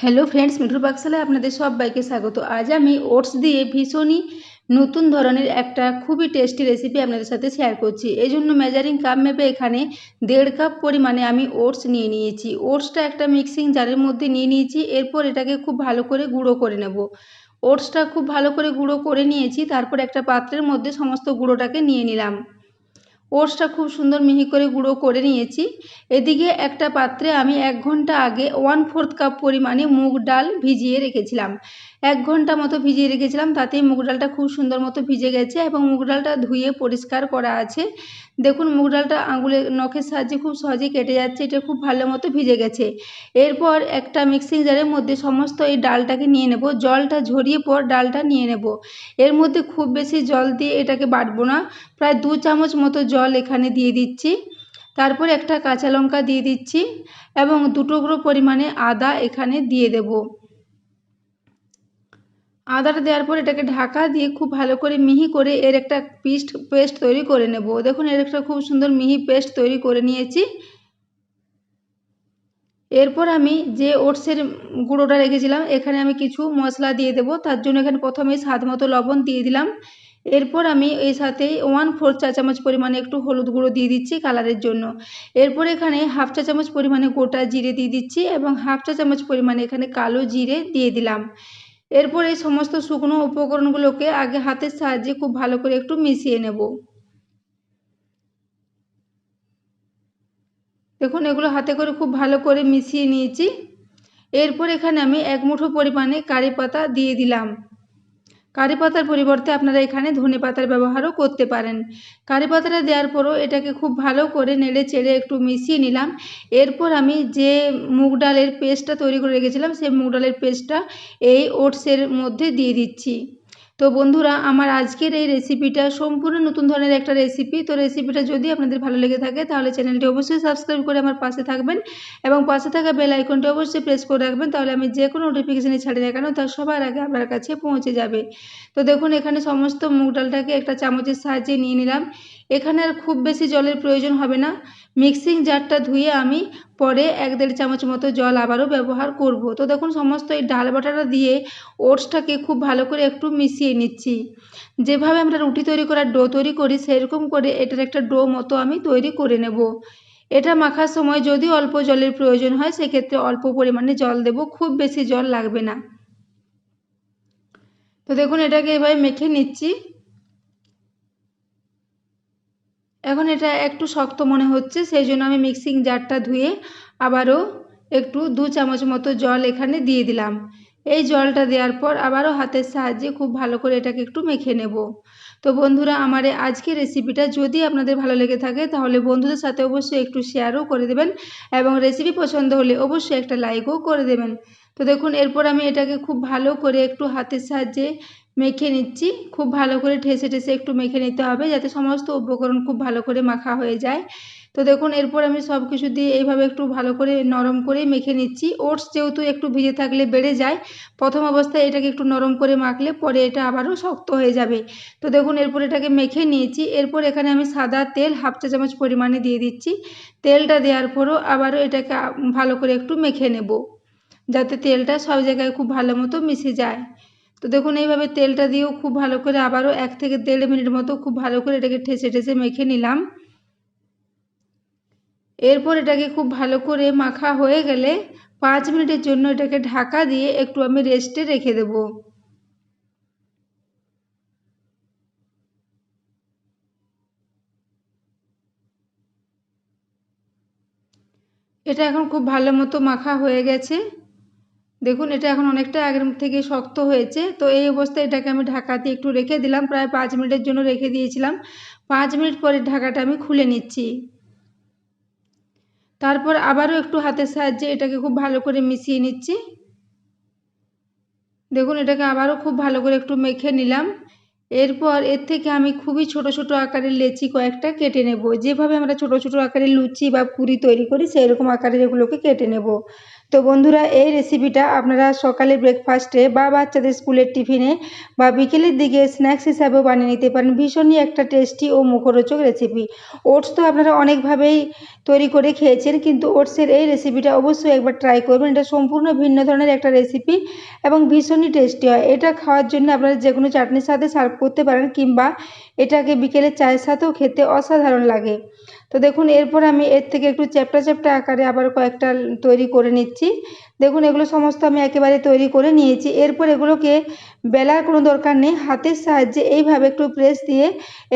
Hello friends মিঠুর পাকশালায় আপনাদের সবাইকে স্বাগত। আজ আমি ওটস দিয়ে ভীষণই নতুন ধরনের একটা খুবই টেস্টি রেসিপি আপনাদের সাথে শেয়ার করছি। এই জন্য মেজারিং কাপ মেপে এখানে দেড় কাপ পরিমাণে আমি ওটস নিয়ে নিয়েছি। ওটসটা একটা মিক্সিং জারের মধ্যে নিয়ে নিয়েছি, এরপর এটাকে খুব ভালো করে গুঁড়ো করে নেব। ওটসটা খুব ভালো করে গুঁড়ো করে নিয়েছি, তারপর একটা পাত্রের মধ্যে সমস্ত গুঁড়োটাকে নিয়ে নিলাম। ওটসটা খুব সুন্দর মিহি করে গুঁড়ো করে নিয়েছি। এদিকে একটা পাত্রে আমি এক ঘণ্টা আগে ওয়ান ফোর্থ কাপ পরিমাণে মুগ ডাল ভিজিয়ে রেখেছিলাম। এক ঘণ্টা মতো ভিজিয়ে রেখেছিলাম, তাতেই মুগ ডালটা খুব সুন্দর মতো ভিজে গেছে এবং মুগ ডালটা ধুয়ে পরিষ্কার করা আছে। দেখুন, মুগ ডালটা আঙুলের নখের সাহায্যে খুব সহজেই কেটে যাচ্ছে, এটা খুব ভালো মতো ভিজে গেছে। এরপর একটা মিক্সিং জারের মধ্যে সমস্ত এই ডালটাকে নিয়ে নেব। জলটা ঝরিয়ে পর ডালটা নিয়ে নেব। এর মধ্যে খুব বেশি জল দিয়ে এটাকে বাটবো না। প্রায় দু চামচ মতো জল এখানে দিয়ে দিচ্ছি। তারপর একটা কাঁচা লঙ্কা দিয়ে দিচ্ছি এবং দুটোকরো পরিমাণে আদা এখানে দিয়ে দেব। আদাটা দেওয়ার পর এটাকে ঢাকা দিয়ে খুব ভালো করে মিহি করে এর একটা পিস্ট, পেস্ট তৈরি করে নেব। দেখুন, এর একটা খুব সুন্দর মিহি পেস্ট তৈরি করে নিয়েছি। এরপর আমি যে ওটসের গুঁড়োটা রেখেছিলাম, এখানে আমি কিছু মশলা দিয়ে দেবো। তার জন্য এখানে প্রথমে স্বাদ মতো লবণ দিয়ে দিলাম। এরপর আমি এই সাথে ওয়ান ফোর চা চামচ পরিমাণে একটু হলুদ গুঁড়ো দিয়ে দিচ্ছি কালারের জন্য। এরপর এখানে হাফ চা চামচ পরিমাণে গোটা জিরে দিয়ে দিচ্ছি এবং হাফ চা চামচ পরিমাণে এখানে কালো জিরে দিয়ে দিলাম। এরপর এই সমস্ত শুকনো উপকরণগুলোকে আগে হাতের সাহায্যে খুব ভালো করে একটু মিশিয়ে নেব। দেখুন, এগুলো হাতে করে খুব ভালো করে মিশিয়ে নিয়েছি। এরপর এখানে আমি এক মুঠো পরিমাণে কারি পাতা দিয়ে দিলাম। কারি পাতার পরিবর্তে আপনারা এখানে ধনে পাতার ব্যবহারও করতে পারেন। কারি পাতাটা দেওয়ার পরও এটাকে খুব ভালো করে নেড়ে চেড়ে একটু মিশিয়ে নিলাম। এরপর আমি যে মুগ ডালের পেস্টটা তৈরি করে রেখেছিলাম, সেই মুগ ডালের পেস্টটা এই ওটসের মধ্যে দিয়ে দিচ্ছি। তো বন্ধুরা, আমার আজকের এই রেসিপিটা সম্পূর্ণ নতুন ধরনের একটা রেসিপি তো রেসিপিটা যদি আপনাদের ভালো লেগে থাকে, তাহলে চ্যানেলটি অবশ্যই সাবস্ক্রাইব করে আমার পাশে থাকবেন এবং পাশে থাকা বেল আইকনটি অবশ্যই প্রেস করে রাখবেন, তাহলে আমি যে কোনো নোটিফিকেশানে ছাড়ি না কেন, তা সবার আগে আপনার কাছে পৌঁছে যাবে। তো দেখুন, এখানে সমস্ত মুগ ডালটাকে একটা চামচের সাহায্যে নিয়ে নিলাম। এখানে আর খুব বেশি জলের প্রয়োজন হবে না। মিক্সিং জারটা ধুয়ে আমি পরে এক দেড় চামচ মতো জল আবারও ব্যবহার করব। তো দেখুন, সমস্ত এই ডাল বাটাটা দিয়ে ওটসটাকে খুব ভালো করে একটু মিশিয়ে নিচ্ছি। যেভাবে আমরা রুটি তৈরি করার ডো তৈরি করি, সেরকম করে এটার একটা ডো মতো আমি তৈরি করে নেব। এটা মাখার সময় যদি অল্প জলের প্রয়োজন হয়, সেক্ষেত্রে অল্প পরিমাণে জল দেব, খুব বেশি জল লাগবে না। তো দেখুন, এটাকে এভাবে মেখে নিচ্ছি। এখন এটা একটু শক্ত মনে হচ্ছে, সেই জন্য আমি মিক্সিং জারটা ধুয়ে আবারও একটু দু চামচ মতো জল এখানে দিয়ে দিলাম। এই জলটা দেওয়ার পর আবারও হাতের সাহায্যে খুব ভালো করে এটাকে একটু মেখে নেব। তো বন্ধুরা, আমার আজকের রেসিপিটা যদি আপনাদের ভালো লেগে থাকে, তাহলে বন্ধুদের সাথে অবশ্যই একটু শেয়ারও করে দেবেন এবং রেসিপি পছন্দ হলে অবশ্যই একটা লাইকও করে দেবেন। তো দেখুন, এরপর আমি এটাকে খুব ভালো করে একটু হাতের সাহায্যে মেখে নিচ্ছি। খুব ভালো করে ঠেসে ঠেসে একটু মেখে নিতে হবে যাতে সমস্ত উপকরণ খুব ভালো করে মাখা হয়ে যায়। তো দেখুন, এরপর আমি সব কিছু দিয়ে এইভাবে একটু ভালো করে নরম করে মেখে নিচ্ছি। ওটস যেহেতু একটু ভিজে থাকলে বেড়ে যায়, প্রথম অবস্থায় এটাকে একটু নরম করে মাখলে পরে এটা আবারও শক্ত হয়ে যাবে। তো দেখুন, এরপর এটাকে মেখে নিয়েছি। এরপর এখানে আমি সাদা তেল হাফ চা চামচ পরিমাণে দিয়ে দিচ্ছি। তেলটা দেওয়ার পরও আবারও এটাকে ভালো করে একটু মেখে নেব, যাতে তেলটা সব জায়গায় খুব ভালো মতো মিশে যায়। তো দেখুন, এইভাবে তেলটা দিয়েও খুব ভালো করে আবারও এক থেকে দেড় মিনিট মতো খুব ভালো করে এটাকে ঠেসে ঠেসে মেখে নিলাম। এরপর এটাকে খুব ভালো করে মাখা হয়ে গেলে পাঁচ মিনিটের জন্য এটাকে ঢাকা দিয়ে একটু আমি রেস্টে রেখে দেব। এটা এখন খুব ভালো মতো মাখা হয়ে গেছে। দেখুন, এটা এখন অনেকটা আগের থেকে শক্ত হয়েছে। তো এই অবস্থায় এটাকে আমি ঢাকা দিয়ে একটু রেখে দিলাম, প্রায় পাঁচ মিনিটের জন্য রেখে দিয়েছিলাম। পাঁচ মিনিট পরে ঢাকাটা আমি খুলে নিচ্ছি। তারপর আবারও একটু হাতের সাহায্যে এটাকে খুব ভালো করে মিশিয়ে নিচ্ছি। দেখুন, এটাকে আবারও খুব ভালো করে একটু মেখে নিলাম। এরপর এর থেকে আমি খুবই ছোট ছোট আকারের লেচি কয়েকটা কেটে নেব। যেভাবে আমরা ছোট ছোট আকারের লুচি বা পুরি তৈরি করি সেই রকম আকারের এগুলোকে কেটে নেব। তো বন্ধুরা, এই রেসিপিটা আপনারা সকালে ব্রেকফাস্টে বা বাচ্চাদের স্কুলের টিফিনে বা বিকেলের দিকে স্ন্যাক্স হিসাবেও বানিয়ে নিতে পারেন। ভীষণই একটা টেস্টি ও মুখরোচক রেসিপি ওটস তো আপনারা অনেকভাবেই তৈরি করে খেয়েছেন, কিন্তু ওটসের এই রেসিপিটা অবশ্যই একবার ট্রাই করবেন। এটা সম্পূর্ণ ভিন্ন ধরনের একটা রেসিপি এবং ভীষণই টেস্টি হয়। এটা খাওয়ার জন্য আপনারা যে কোনো চাটনির সাথে সার্ভ করতে পারেন, কিংবা এটাকে বিকেলের চায়ের সাথেও খেতে অসাধারণ লাগে। তো দেখুন, এরপর আমি এর থেকে একটু চ্যাপটা চ্যাপটা আকারে আবার কয়েকটা তৈরি করে নিচ্ছি। দেখুন, এগুলো সমস্ত আমি একেবারে তৈরি করে নিয়েছি। এরপর এগুলোকে বেলার কোনো দরকার নেই, হাতের সাহায্যে এইভাবে একটু প্রেস দিয়ে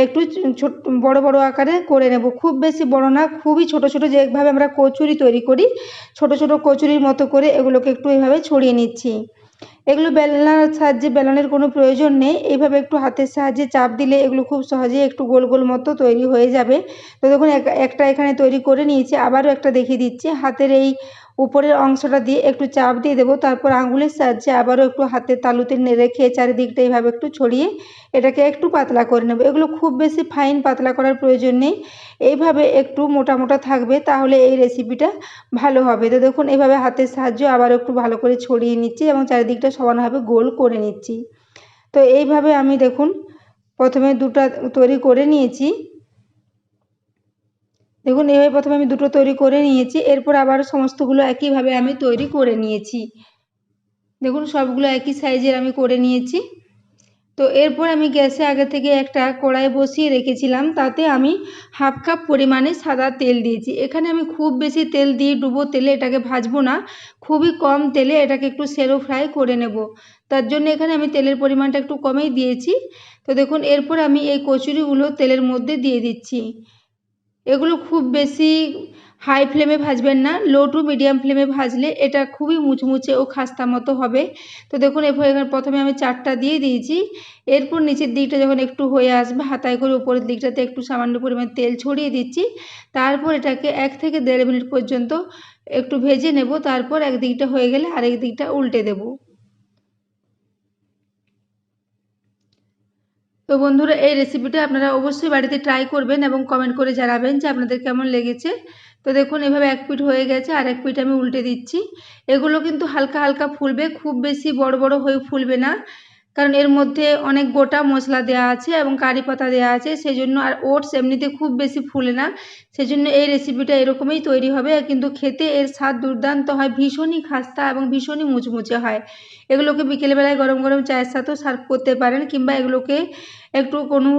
একটু ছোট, বড় বড় আকারে করে নেব। খুব বেশি বড় না, খুবই ছোট ছোট যেভাবে আমরা কচুরি তৈরি করি, ছোট ছোট কচুরির মতো করে এগুলোকে একটু এইভাবে ছড়িয়ে নিচ্ছি। এগুলো বেলনার সাহায্যে বেলনের কোনো প্রয়োজন নেই। এইভাবে একটু হাতের সাহায্যে চাপ দিলে এগুলো খুব সহজেই একটু গোল গোল মতো তৈরি হয়ে যাবে। তো দেখুন একটা এখানে তৈরি করে নিয়েছি। আবারও একটা দেখিয়ে দিচ্ছি। হাতের এই উপরের অংশটা দিয়ে একটু চাপ দিয়ে দেবো, তারপর আঙুলের সাহায্যে আবারও একটু হাতের তালুতে রেখে চারিদিকটা এইভাবে একটু ছড়িয়ে এটাকে একটু পাতলা করে নেব। এগুলো খুব বেশি ফাইন পাতলা করার প্রয়োজন নেই। এইভাবে একটু মোটা মোটা থাকবে, তাহলে এই রেসিপিটা ভালো হবে। তো দেখুন, এইভাবে হাতের সাহায্যে আবার একটু ভালো করে ছড়িয়ে নিচ্ছি এবং চারিদিকটা সমানভাবে গোল করে নিচ্ছি। তো এইভাবে আমি দেখুন, প্রথমে দুটা তৈরি করে নিয়েছি। দেখুন এইভাবে প্রথমে আমি দুটো তৈরি করে নিয়েছি, এরপর আবার সমস্তগুলো একইভাবে আমি তৈরি করে নিয়েছি। দেখুন, সবগুলো একই সাইজের আমি করে নিয়েছি। তো এরপর আমি গ্যাসে আগে থেকে একটা কড়াই বসিয়ে রেখেছিলাম, তাতে আমি হাফ কাপ পরিমাণে সাদা তেল দিয়েছি। এখানে আমি খুব বেশি তেল দিয়ে ডুবো তেলে এটাকে ভাজবো না, খুবই কম তেলে এটাকে একটু সেরো ফ্রাই করে নেব। তার জন্য এখানে আমি তেলের পরিমাণটা একটু কমেই দিয়েছি। তো দেখুন, এরপর আমি এই কচুরিগুলো তেলের মধ্যে দিয়ে দিচ্ছি। এগুলো খুব বেশি হাই ফ্লেমে ভাজবেন না লো টু মিডিয়াম ফ্লেমে ভাজলে এটা খুবই মুচমুচে ও খাস্তা মতো হবে। তো দেখুন, এরপর এখানে প্রথমে আমি চারটা দিয়ে দিয়েছি। এরপর নিচের দিকটা যখন একটু হয়ে আসবে, হাতায় করে উপরের দিকটাতে একটু সামান্য পরিমাণ তেল ছড়িয়ে দিচ্ছি। তারপর এটাকে এক থেকে দেড় মিনিট পর্যন্ত একটু ভেজে নেব। তারপর একদিকটা হয়ে গেলে আরেক দিকটা উল্টে দেবো। তো বন্ধুরা, এই রেসিপিটা আপনারা অবশ্যই বাড়িতে ট্রাই করবেন এবং কমেন্ট করে জানাবেন যে আপনাদের কেমন লেগেছে। তো দেখুন, এভাবে এক পিট হয়ে গেছে, আর এক পিট আমি উল্টে দিচ্ছি। এগুলো কিন্তু হালকা হালকা ফুলবে, খুব বেশি বড় বড় হয়ে ফুলবে না। কারণ এর মধ্যে অনেক গোটা মশলা দেওয়া আছে এবং কারি পাতা দেওয়া আছে সেই জন্য আর ওটস এমনিতে খুব বেশি ফুলে না। সেই জন্য এই রেসিপিটা এরকমই তৈরি হবে, কিন্তু খেতে এর স্বাদ দুর্দান্ত হয়, ভীষণই খাস্তা এবং ভীষণই মুচমুচে হয়। এগুলোকে বিকেলবেলায় গরম গরম চায়ের সাথেও সার্ভ করতে পারেন, কিংবা এগুলোকে একটু কোনো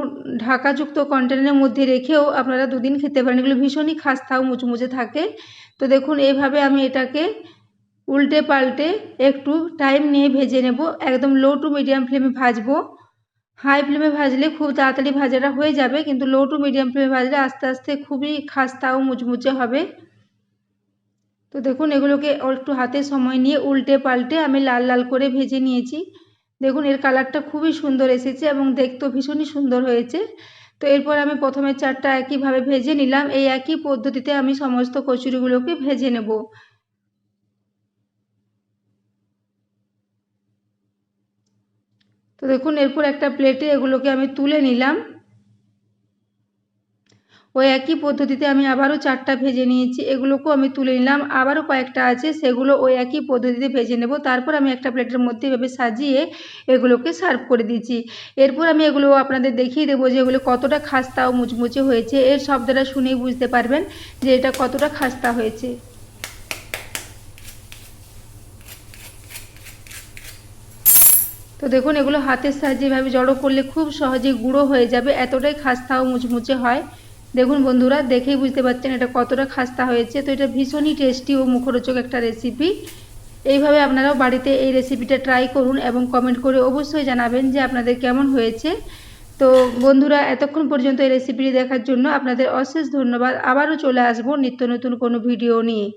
ঢাকাযুক্ত কন্টেনারের মধ্যে রেখেও আপনারা দুদিন খেতে পারেন। এগুলো ভীষণই খাস্তা ও মুচমুচে থাকে। তো দেখুন, এইভাবে আমি এটাকে উল্টে পাল্টে একটু টাইম নিয়ে ভেজে নেব। একদম লো টু মিডিয়াম ফ্লেমে ভাজবো। হাই ফ্লেমে ভাজলে খুব তাড়াতাড়ি ভাজাটা হয়ে যাবে, কিন্তু লো টু মিডিয়াম ফ্লেমে ভাজলে আস্তে আস্তে খুবই খাস্তা ও মুচমুচে হবে। তো দেখুন, এগুলোকে একটু হাতে সময় নিয়ে উল্টে পাল্টে আমি লাল লাল করে ভেজে নিয়েছি। দেখুন, এর কালারটা খুবই সুন্দর এসেছে এবং দেখতেও ভীষণই সুন্দর হয়েছে। তো এরপর আমি প্রথমে চারটা একইভাবে ভেজে নিলাম। এই একই পদ্ধতিতে আমি সমস্ত কচুরিগুলোকে ভেজে নেব। তো দেখুন, এরপর একটা প্লেটে এগুলোকে আমি তুলে নিলাম। ওই একই পদ্ধতিতে আমি আবারও চারটা ভেজে নিয়েছি। এগুলোকেও আমি তুলে নিলাম। আবারও কয়েকটা আছে, সেগুলো ওই একই পদ্ধতিতে ভেজে নেব। তারপর আমি একটা প্লেটের মধ্যে এভাবে সাজিয়ে এগুলোকে সার্ভ করে দিয়েছি। এরপর আমি এগুলো আপনাদের দেখিয়ে দেবো যে এগুলো কতটা খাস্তা ও মুচমুচে হয়েছে। এর শব্দটা শুনেই বুঝতে পারবেন যে এটা কতটা খাস্তা হয়েছে। দেখুন, এগুলো হাতের সাহায্যে এভাবে জড়ো করলে খুব সহজে গুঁড়ো হয়ে যাবে, এতটাই খাস্তা ও মুচমুচে হয়। দেখুন বন্ধুরা, দেখেই বুঝতে পারছেন এটা কতটা খাস্তা হয়েছে। তো এটা ভীষণই টেস্টি ও মুখরোচক একটা রেসিপি এইভাবে আপনারাও বাড়িতে এই রেসিপিটা ট্রাই করুন এবং কমেন্ট করে অবশ্যই জানাবেন যে আপনাদের কেমন হয়েছে। তো বন্ধুরা, এতক্ষণ পর্যন্ত এই রেসিপিটি দেখার জন্য আপনাদের অশেষ ধন্যবাদ। আবারও চলে আসব নিত্য নতুন কোনো ভিডিও নিয়ে।